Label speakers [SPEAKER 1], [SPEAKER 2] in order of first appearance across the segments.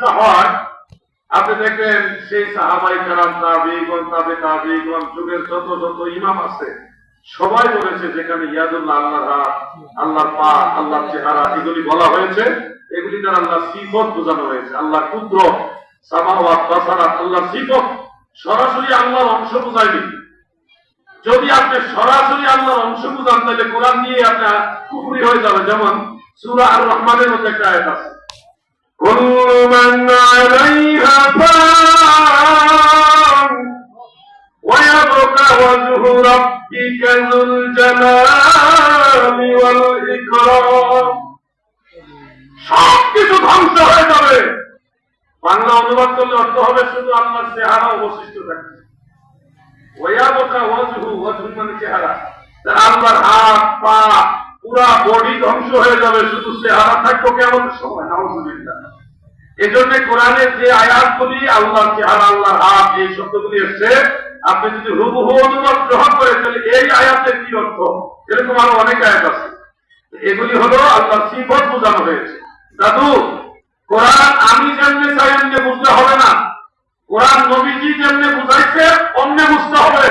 [SPEAKER 1] প্রচেষ্টা হয়, আপনি দেখবেন সেই সাহাবাই কারাম তাবিগণ তাবে তাবিগণ যুগের যত যত ইমাম আছে, সবাই বলেছে যেখানে ইয়াদুল্লাহ আল্লাহর হাত পা, আল্লাহর চেহারা এগুলি বলা হয়েছে, এগুলি দ্বারা আল্লাহ সিফত বোঝানো হয়েছে আল্লাহ কুদ্র সামাওয়াত, বাসারাত আল্লাহ সিফত, সরাসরি আল্লাহর অংশ বোঝায়নি। যদি আপনি সরাসরি আল্লাহর অংশ বুঝান, তাহলে কোরআন নিয়ে আপনার কুফরি হয়ে যাবে। যেমন সূরা আর রহমানের মধ্যে একটা আয়াত আছে। وجه ربك ذو الجلال والإكرام সবকিছু ধ্বংস হয়ে যাবে বাংলা অনুবাদ করলে অর্থ হবে শুধু আল্লাহর চেহারা অবশিষ্ট থাকবে ওয়াবকা ওয়াজহু ওয়াজহু মানে চেহারা তার আল্লাহর হাত পা পুরা বডি ধ্বংস হয়ে যাবে শুধু চেহারা থাকবো কেমন সময় নাউজুবিল্লাহ এজন্য কোরআনের যে আয়াতগুলি আল্লাহর চেহারা আল্লাহর হাত এই শব্দগুলি এসছে, আপনি যদি হুবহু অনুবাদ গ্রহণ করেন, তাহলে এই আয়াতের কি অর্থ? এরকম আরও অনেক আয়াত আছে। এগুলি হলো আল্লাহর সিফত বোঝানো হয়েছে। দাদু, কোরআন আমি যেমনি চাই এমনি বুঝতে হবে না। কোরআন নবীজি যেমনি বুঝাইছে অমনে বুঝতে হবে।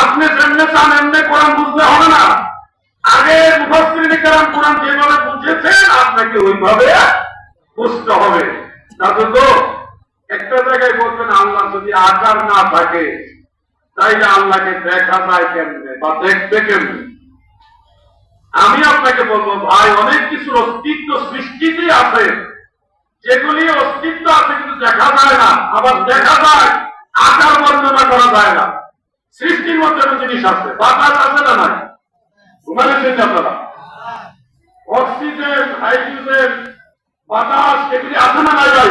[SPEAKER 1] আপনি যেমনে চান, এমনি কোরআন বুঝতে হবে না। আগে মুফাসসিরিনে কেরাম কোরআন যেভাবে বুঝেছেন, আপনাকে ওইভাবে বুঝতে হবে। দাদু তো একটা জায়গায় বলবেন, আল্লাহ যদি আকার না থাকে তাইলে আল্লাহকে দেখা যায় কেমনে বা দেখবে কেমনে? আমি আপনাকে বলব, ভাই, অনেক কিছুর অস্তিত্ব সৃষ্টিতে আছে। যেগুলি অস্তিত্ব আছে কিন্তু দেখা যায় না, আবার দেখা যায় আকার বর্ণনা করা যায় না। সৃষ্টির মধ্যে একটা জিনিস আছে, বাতাস আছে না নাই? ঘুমালেছেন আপনারা? অক্সিজেন, হাইড্রোজেন বাতাস টেবিলে আসে না নাই ভাই